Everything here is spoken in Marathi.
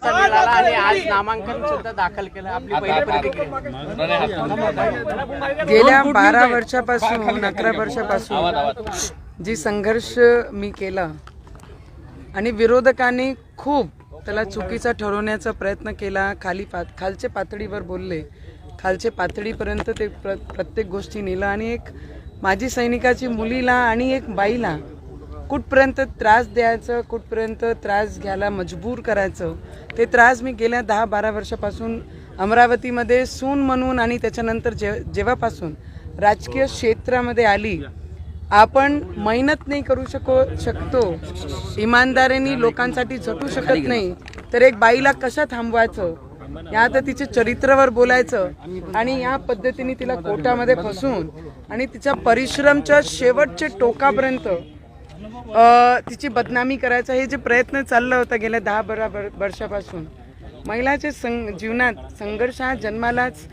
मिळाला आणि आज नामांकन सुद्धा दाखल केलं. आपली पहिली प्रतिक्रिया. गेल्या बारा वर्षापासून अकरा वर्षापासून जी संघर्ष मी केला आणि विरोधकांनी खूप त्याला चुकीचा ठरवण्याचा प्रयत्न केला. खाली पा खालच्या पातळीवर बोलले. खालच्या पातळीपर्यंत ते प्र प्रत्येक गोष्टी नेलं. आणि एक माजी सैनिकाची मुलीला आणि एक बाईला कुठपर्यंत त्रास द्यायचं कुठपर्यंत त्रास घ्यायला मजबूर करायचं ते त्रास मी गेल्या दहा बारा वर्षापासून अमरावतीमध्ये सून म्हणून आणि त्याच्यानंतर जे जेव्हापासून राजकीय क्षेत्रामध्ये आली आपण मेहनत नाही करू शको शकतो. इमानदारीने लोकांसाठी झटू शकत नाही. तर एक बाईला कसं थांबवायचं? या तर तिच्या चरित्रावर बोलायचं आणि या पद्धतीने तिला कोर्टामध्ये फसून आणि तिच्या परिश्रमच्या शेवटच्या टोकापर्यंत तिची बदनामी करायचा हे जे प्रयत्न चाललं होतं गेल्या दहा बारा वर्षापासून महिलाच्या सं जीवनात संघर्ष हा जन्मालाच